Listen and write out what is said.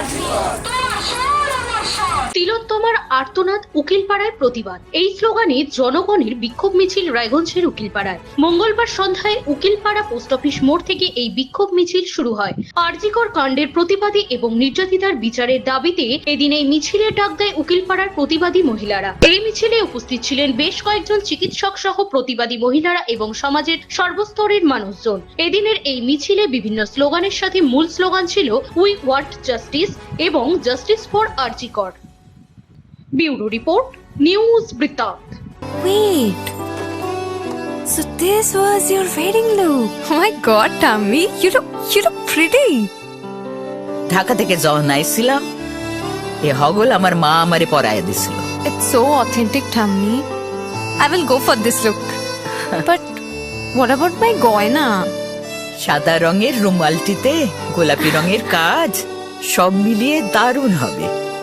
Azul. তিলোত্তমার আর্তনাদ উকিলপাড়ায় প্রতিবাদ। এই স্লোগানে জনগণের বিক্ষোভ মিছিল রায়গঞ্জের উকিলপাড়ায়। মঙ্গলবার সন্ধ্যায় উকিলপাড়া পোস্ট অফিস মোড় থেকে এই বিক্ষোভ মিছিল শুরু হয়। আরজিকর কাণ্ডের প্রতিবাদী এবং নির্যাতিতার বিচারের দাবিতে এদিন এই মিছিলের ডাক দেয় উকিলপাড়ার প্রতিবাদী মহিলারা। এই মিছিলে উপস্থিত ছিলেন বেশ কয়েকজন চিকিৎসক সহ প্রতিবাদী মহিলারা এবং সমাজের সর্বস্তরের মানুষজন। এদিনের এই মিছিলে বিভিন্ন স্লোগানের সাথে মূল স্লোগান ছিল উই ওয়ান্ট জাস্টিস এবং justice for RG Kar bureau report news বৃত্তান্ত Wait. So this was your wedding look. Oh my god, Tammy, you look you look pretty. Dhaka থেকে যখন আইছিলাম এ হগল আমার মা আমারে পরায় দিছিল It's so authentic, Tammy. I will go for this look. but what about my goina? সাদা রঙের রুমালটিতে গোলাপি রঙের কাজ সব মিলিয়ে দারুণ হবে